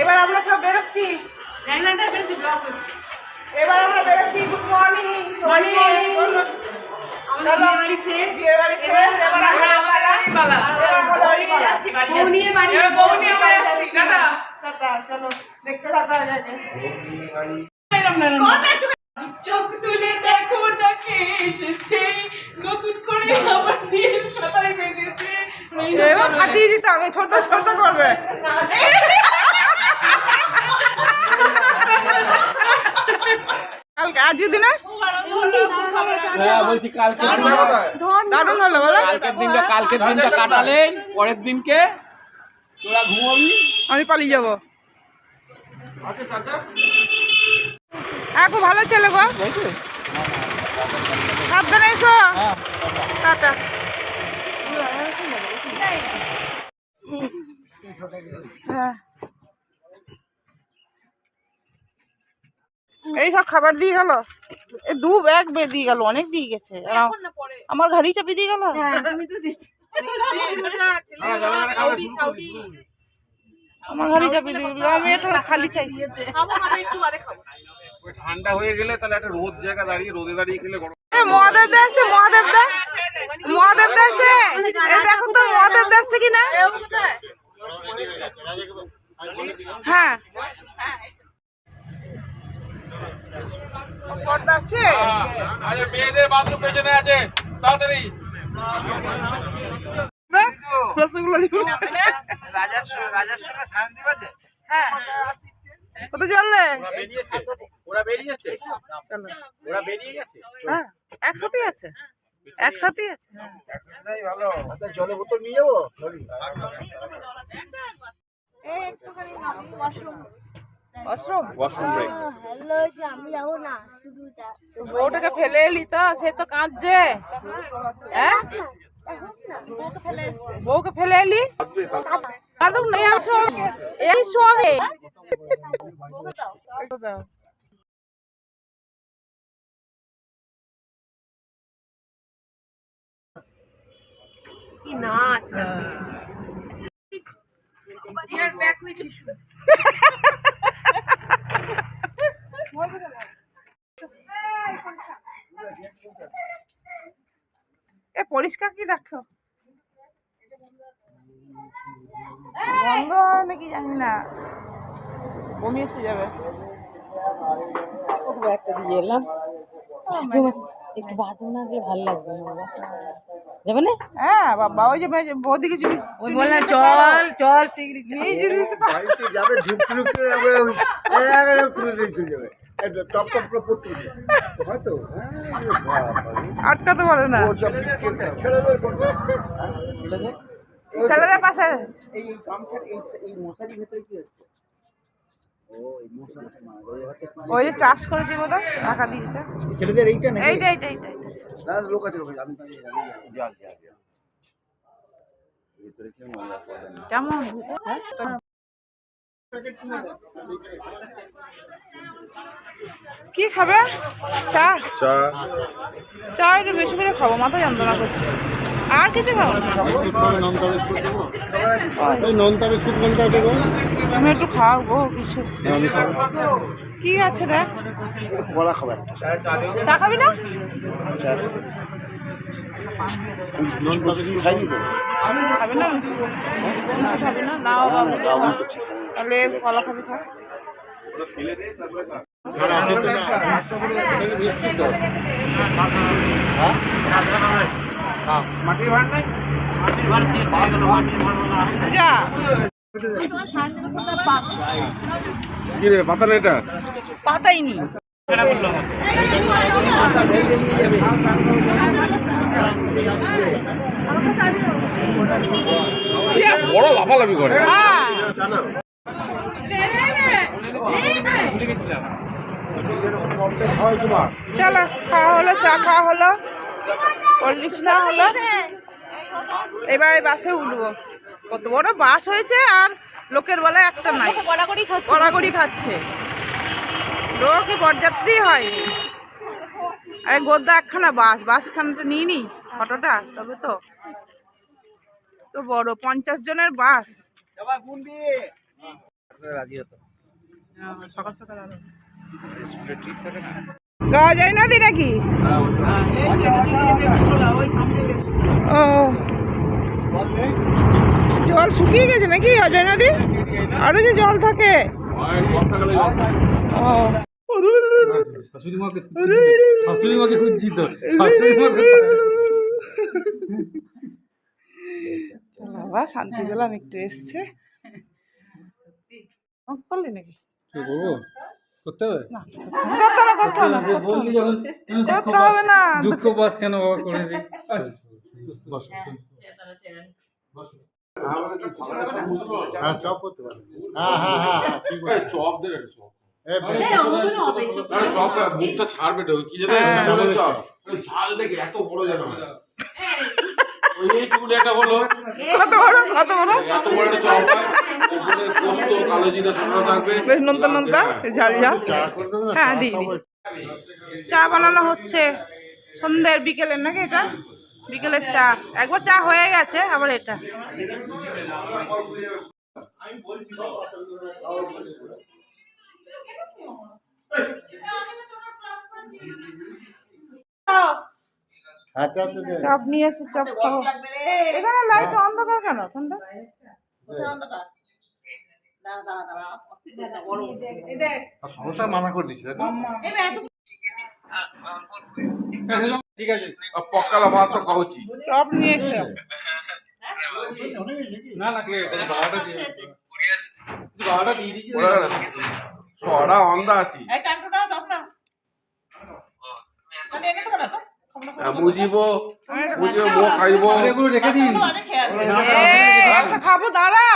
এবার আমরা সব বেরোচ্ছি। এবার আমরা বেরোচ্ছি। গুড মর্নিং নিয়ে নিয়ে চলো দেখতে থাকা যায় চোখ তুলে দেখো না কে এসেছে। নতুন করে আমার বিয়ের ছতায় বেঁধেছে। ফাটিয়ে দিতে হবে। ছোট ছোট করবে কালকে আজকের দিনে হ্যাঁ বলছি কালকে দারুণ হলো বলো। কালকের দিনটা কালকের দিনটা কাটালে পরের দিনকে তোরা ঘুমাবি। আমি পালিয়ে যাব। হ্যাঁ খুব ভালো ছেলে গো। সাবধানে এসো। টাটা। হ্যাঁ। এই সব খাবার দিয়ে গেল? এ দু ব্যাগ বে দিয়ে গেল অনেক দিয়ে গেছে। আমার গাড়ি চাপি দিয়ে গেল? আমার গাড়ি চাপিয়ে দিয়ে গেল। আমি এটা খালি চাইছি ঠান্ডা হয়ে গেলে তাহলে একটা রোদ জায়গা দাঁড়িয়ে রোদে দাঁড়িয়ে গেলে গরম মহাদেব দা এসছে মহাদেব দা। মহাদেব দা দেখো তো মহাদেব দা এসছে কিনা? হ্যাঁ। আরে মেয়েদের বাথরুম পেছনে আছে তাড়াতাড়ি। রসগোল্লা। রাজার রাজার সঙ্গে শান্তি আছে? হ্যাঁ। কত চললে ওরা বেরিয়েছে ওরা বেরিয়ে গেছে? হ্যাঁ একসাথেই আছে। একসাথেই আছে। হ্যাঁ। একসাথেই ভালো। জলের বোতল নিয়ে যাব? অশ্রম হ্যালো যে আমি যাব না শুধুটা বউটাকে ফেলে এলি তো সে তো কাঁদছে। হ্যাঁ? বউকে ফেলে এলি? কাঁদুক না এই শোবে এই পরিষ্কার কি দেখো? বন্ধ হয় নাকি জানি না। বমি এসে যাবে। একটা দিয়ে এলাম। একটু না ভালো লাগবে যাবে না? হ্যাঁ বাবা ওই যে বৌদিকে জিনিস ওই বললাম চল যাবে। চলে যাবে। হ্যাঁ, আটকাতে পারে না। ছেলেদের পাশে। এই ভেতরে কি হচ্ছে? ও এই মশারি। ওই যে চাষ করেছে বোধহয় টাকা দিয়েছে। ছেলেদের এইটা এইটা এইটা এইটা। লোক আছে আমি কেমন? কি খাবে? চা? চা। চা একটু বেশি করে খাব মাথা যন্ত্রণা করছে। আর কিছু খাব দেবো আমি একটু খাওয়াবো কিছু। কি আছে খাবার চা খাবি না? নন্তা বিস্কুট খাইনি তো খাবি না লুচি লুচি না নাও তাহলে কলা খাবি খা মিষ্টি তো মাটির ভাড় নাই পাতা এটা পাতাই নি বড় লাফালাফি করে। চলো, খাওয়া হলো, চা খাওয়া হলো কোল্ড হলো। এবার বাসে উঠবো। কত বড় বাস হয়েছে আর লোকের বেলায় একটা নাই। কড়াকড়ি খাচ্ছে। লোকে বরযাত্রী হয় আরে গোদ্দা একখানা বাস, বাসখানটা নিয়ে নি। অটোটা তবে তো। তো বড় পঞ্চাশ জনের বাস। সকাল সকাল গাওয়া যায় নদী নাকি ও। জল শুকিয়ে গেছে নাকি? অজয় নদী? আরও যে জল থাকে। ও। শাশুড়ি মাকে শাশুড়ি মাকে খুঁজছি তো। শাশুড়ি মাকে বাবা শান্তি পেলাম একটু এসছে। করলি নাকি? কি করব করতে হবে? করতে হবে না বললি যখন করতে হবে না। দুঃখ পাস কেন বাবা করে দিই আচ্ছা। হ্যাঁ চপ করতে পারবে। হ্যাঁ হ্যাঁ হ্যাঁ হ্যাঁ, চপ দেবে চপ। চপ মুখটা ছাড়বে কি যেন চপ। ঝাল দেখে এত বড় যেন হয়। এইটুকুনি একটা হলো কত বড় কত বড়? এত বড় একটা চপ পোস্ত কালো জিরা সাজানো থাকবে। বেশ নোনতা নোনতা ঝাল হ্যাঁ চা দিই চা বানানো হচ্ছে সন্ধ্যের বিকেলের নাকি এটা? বিকেলের চা। একবার চা হয়ে গেছে আবার এটা। চপ নিয়ে এসে চপ খাব এখানে লাইট অন্ধকার কেন? ঠান্ডা? সমস্যা মানা করে দিচ্ছি ঠিক আছে আর পক্কালা ভাত তো খাওয়া উচিত চপ নিয়ে এসে। না না সরা অন্ধা আছি। বুঝিব বুঝিব মো খাইব এগুলো রেখে দিন। খাব দাঁড়া।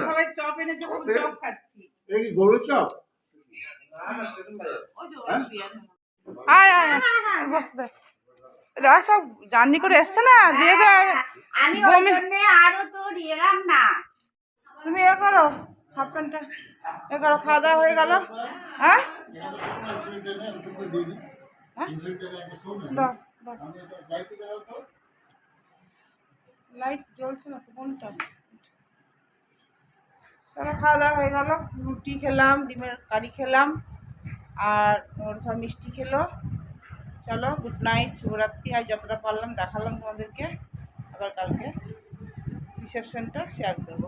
সবাই চপ এনেছে চপ খাচ্ছি। এ কি চপ? আয় আয় আয়, বসতে দে। সব জার্নি করে এসছে না? দিয়ে দে। আমি ওই বমি- জন্য আরও তোর এলাম না। তুমি এ করো হাফ প্যান্টটা এ করো খাওয়া দাওয়া হয়ে গেল। হ্যাঁ হ্যাঁ? লাইট জ্বলছে না তো কোনটা চলো খাওয়া দাওয়া হয়ে গেল। রুটি খেলাম ডিমের কারি খেলাম আর ওর সব মিষ্টি খেলো। চলো গুড নাইট শুভরাত্রি। আর যতটা পারলাম দেখালাম তোমাদেরকে। আবার কালকে রিসেপশনটা শেয়ার করব।